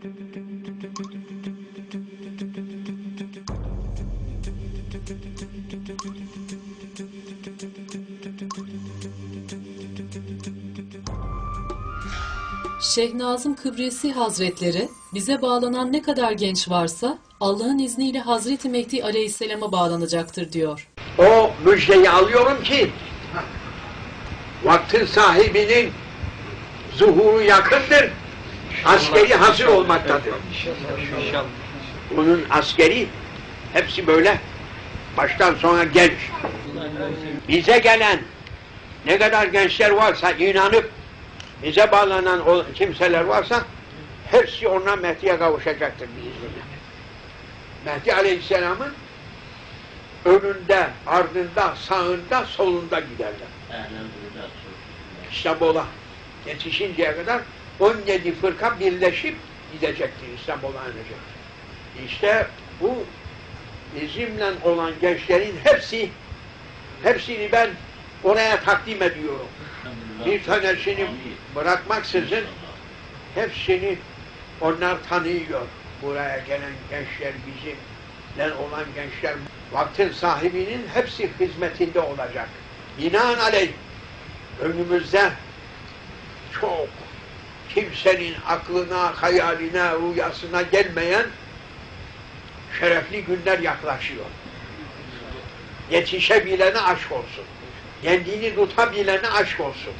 Şeyh Nazım Kıbrisi Hazretleri bize bağlanan ne kadar genç varsa Allah'ın izniyle Hazreti Mehdi Aleyhisselam'a bağlanacaktır diyor. O müjdeyi alıyorum ki vaktin sahibinin zuhuru yakındır. Askeri hazır olmaktadır. Bunun askeri hepsi böyle baştan sona genç. Bize gelen ne kadar gençler varsa inanıp bize bağlanan o kimseler varsa hepsi ondan Mehdi'ye kavuşacaktır biiznillah. Mehdi Aleyhisselam'ın önünde, ardında, sağında, solunda giderler. İstanbul'a yetişinceye kadar 17 fırka birleşip gidecektir İstanbul'a inecek. İşte bu bizimle olan gençlerin hepsi hepsini ben oraya takdim ediyorum. Bir tanesini bırakmaksızın hepsini onlar tanıyor. Buraya gelen gençler bizimle olan gençler vaktin sahibinin hepsi hizmetinde olacak. Binaenaleyh önümüzde çok kimsenin aklına, hayaline, rüyasına gelmeyen şerefli günler yaklaşıyor. Yetişebilene aşk olsun. Kendini tutabilene aşk olsun.